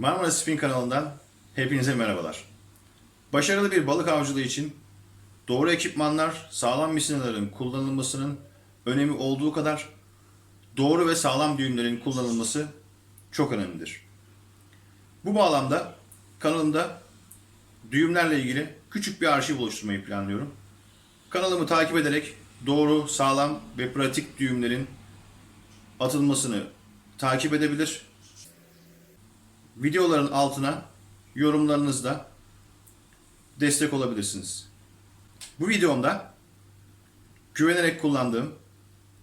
Marmara Spin kanalından hepinize merhabalar. Başarılı bir balık avcılığı için doğru ekipmanlar, sağlam misinaların kullanılmasının önemi olduğu kadar doğru ve sağlam düğümlerin kullanılması çok önemlidir. Bu bağlamda kanalımda düğümlerle ilgili küçük bir arşiv oluşturmayı planlıyorum. Kanalımı takip ederek doğru, sağlam ve pratik düğümlerin atılmasını takip edebilir. Videoların altına yorumlarınızla destek olabilirsiniz. Bu videomda güvenerek kullandığım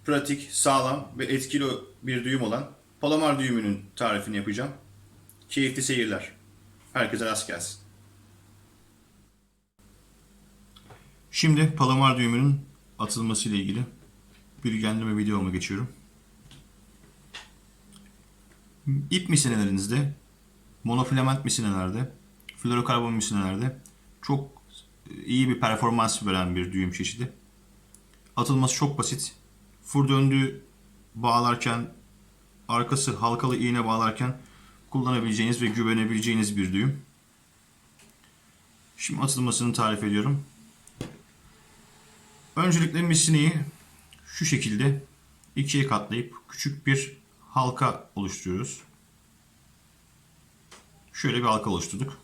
pratik, sağlam ve etkili bir düğüm olan Palomar düğümünün tarifini yapacağım. Keyifli seyirler. Herkese rast gelsin. Şimdi Palomar düğümünün atılması ile ilgili bilgilendirme videoma geçiyorum. İp misinelerinizde, monofilament misinelerde, florokarbon misinelerde çok iyi bir performans veren bir düğüm çeşidi. Atılması çok basit. Fur döndüğü bağlarken, arkası halkalı iğne bağlarken kullanabileceğiniz ve güvenebileceğiniz bir düğüm. Şimdi atılmasını tarif ediyorum. Öncelikle misineyi şu şekilde ikiye katlayıp küçük bir halka oluşturuyoruz. Şöyle bir halka oluşturduk.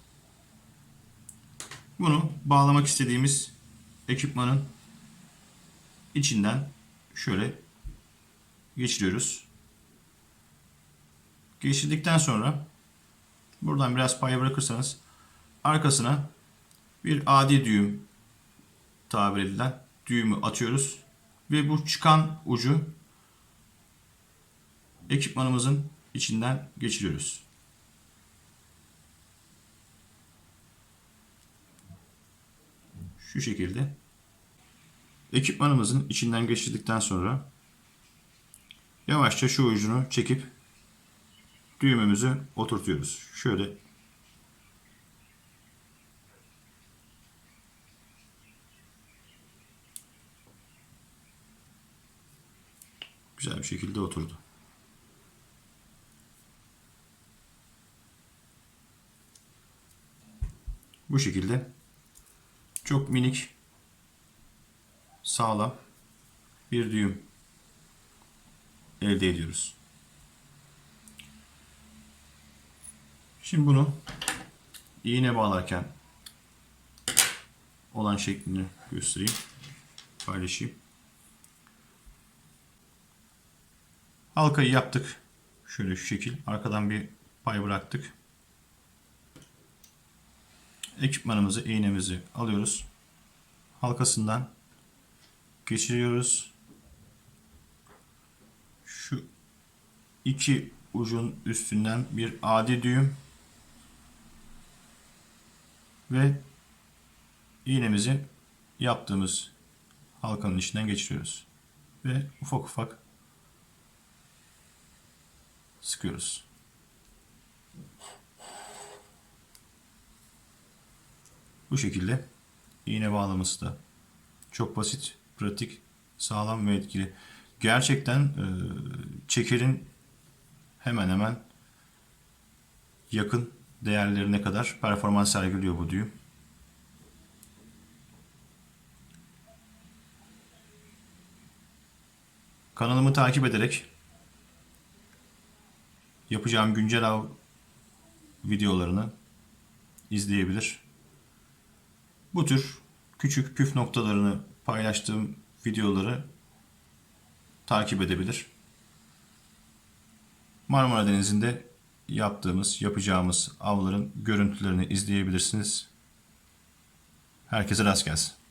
Bunu bağlamak istediğimiz ekipmanın içinden şöyle geçiriyoruz. Geçirdikten sonra buradan biraz pay bırakırsanız arkasına bir adi düğüm tabir edilen düğümü atıyoruz ve bu çıkan ucu ekipmanımızın içinden geçiriyoruz. Şu şekilde ekipmanımızın içinden geçirdikten sonra yavaşça şu ucunu çekip düğümümüzü oturtuyoruz. Şöyle güzel bir şekilde oturdu. Bu şekilde çok minik sağlam bir düğüm elde ediyoruz. Şimdi bunu iğne bağlarken olan şeklini göstereyim. Paylaşayım. Halkayı yaptık. Şöyle şu şekil. Arkadan bir pay bıraktık. Ekipmanımızı, iğnemizi alıyoruz. Halkasından geçiriyoruz. Şu iki ucun üstünden bir adi düğüm ve iğnemizi yaptığımız halkanın içinden geçiriyoruz. Ve ufak ufak sıkıyoruz. Bu şekilde iğne bağlaması da çok basit, pratik, sağlam ve etkili. Gerçekten e, çekerin hemen hemen yakın değerlerine kadar performans sergiliyor bu düğüm. Kanalımı takip ederek yapacağım güncel av videolarını izleyebilir. Bu tür küçük püf noktalarını paylaştığım videoları takip edebilir. Marmara Denizi'nde yaptığımız, yapacağımız avların görüntülerini izleyebilirsiniz. Herkese rast gelsin.